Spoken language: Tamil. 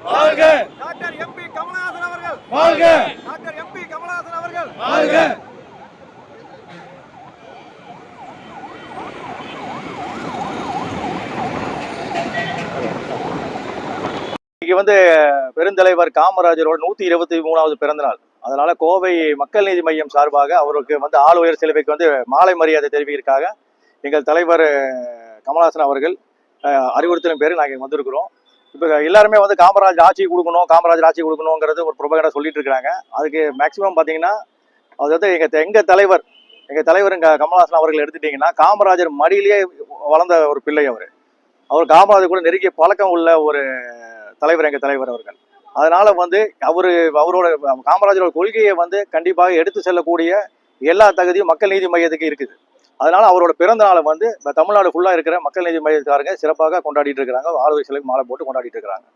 வாழ்க. டாக்டர் எம்பி கமலஹாசன் அவர்கள். வாழ்க. டாக்டர் எம்பி கமலஹாசன் அவர்கள். வாழ்க. இன்னைக்கு வந்து பெருந்தலைவர் காமராஜரோட நூத்தி இருபத்தி மூணாவது பிறந்த நாள் அதனால கோவை மக்கள் நீதி மையம் சார்பாக அவருக்கு வந்து ஆள் உயர் சிலுவைக்கு வந்து மாலை மரியாதை தெரிவிக்கிறதுக்காக எங்கள் தலைவர் கமலஹாசன் அவர்கள் அஹ், அறிவுறுத்தலின் பேரில் நாங்கள் இங்க வந்திருக்கிறோம். இப்போ எல்லாருமே வந்து காமராஜ் ஆட்சி கொடுக்கணும் காமராஜர் ஆட்சி கொடுக்கணுங்கிறது ஒரு புரபகடா சொல்லிட்டு இருக்கிறாங்க. அதுக்கு மேக்சிமம் பார்த்தீங்கன்னா அது வந்து எங்கள் எங்கள் தலைவர் எங்கள் தலைவர் எங்கள் கமல்ஹாசன் அவர்கள் எடுத்துட்டிங்கன்னா காமராஜர் மடியிலேயே வளர்ந்த ஒரு பிள்ளை அவர். அவர் காமராஜர் கூட நெருங்கிய பழக்கம் உள்ள ஒரு தலைவர் எங்கள் தலைவர் அவர்கள். அதனால் வந்து அவர் அவரோட காமராஜரோட கொள்கையை வந்து கண்டிப்பாக எடுத்து செல்லக்கூடிய எல்லா தகுதியும் மக்கள் நீதி மையத்துக்கு இருக்குது. அதனால அவரோட பிறந்த நாளை வந்து தமிழ்நாடு ஃபுல்லாக இருக்கிற மக்கள் நீதி மையத்துக்காரங்க சிறப்பாக கொண்டாடிட்டு இருக்கிறாங்க. ஆளுநர் சிலைக்கு மாலை போட்டு கொண்டாடிட்டு இருக்கிறாங்க.